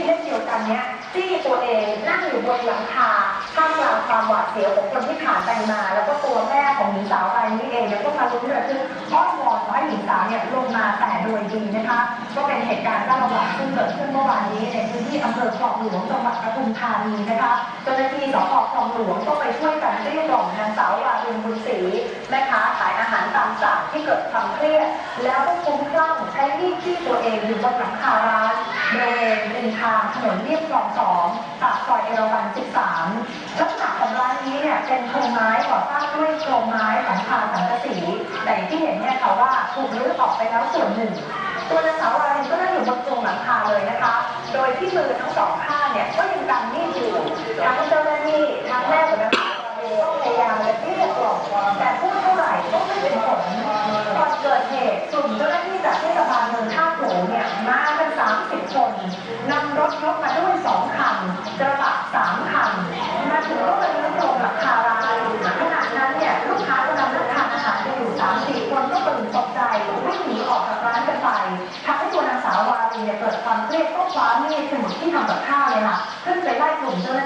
ดเล่มเดียวกันเนี้ยจี้ตัวเองนั่งอยู่บนหลังคาท่ามกลางความหวาดเสียวของคนที่ผ่านไปมา แล้วก็ตัวแม่ของหญิงสาวรายนี้เองเนี่ยก็มาลุ้นระทึกอ้อนวอนขอให้หญิงสาวเนี่ยลงมาแต่โดยดีนะคะ ก็เป็นเหตุการณ์เศร้าสลดซึ่งเกิดขึ้นเมื่อวานนี้ในพื้นที่อำเภอคลองหลวงจังหวัดปทุมธานีนะคะเจ้าหน้าที่สพคลองหลวงก็ไปช่วยกันเกลี้ยกล่อมนางสาววารุณบุญศรีแม่ค้าขายอาหารตามสั่งที่เกิดความเครียดแล้วก็คุ้มคลั่งใช้มีดที่ตัวเองอยู่บนหลังคาร้าน ริมทางถนนเรียบคลองสองปากซอยเอราวัณ13 ลักษณะของร้านนี้เนี่ยเป็นโครงไม้ก่อสร้างด้วยโครงไม้ของคาสังกะสีแต่อย่างที่เห็นเนี่ยค่ะว่าถูกรื้อออกไปแล้วส่วนหนึ่ง ตัวนางสาววารินก็นั่งอยู่บนโครงหลังคาเลยนะคะ โดยที่มือทั้งสองข้างเนี่ยก็ยังกำมีดอยู่ทั้งเจ้าหน้าที่ทั้งแม่ของนางสาววารินก็พยายามจะเกลี้ยกล่อมแต่พูดเท่าไหร่ก็ไม่เป็น ถยกมาด้วยสองคันกระบะสามคันมาถึงก็มาลื้อโรงหลังคาร้านขณะนั้นเนี่ยลูกค้ากำลังนั่งทานอาหารกันอยู่สามสี่คนก็ตื่นตกใจวิ่งหนีออกจากร้านกันไปทำให้ตัวนางสาววารีเนี่ยเกิดความเครียดก็คว้ามีดสมุดที่ทำกับข้าวเลยค่ะขึ้นไปไล่กลุ่มเจ้าหน้าที่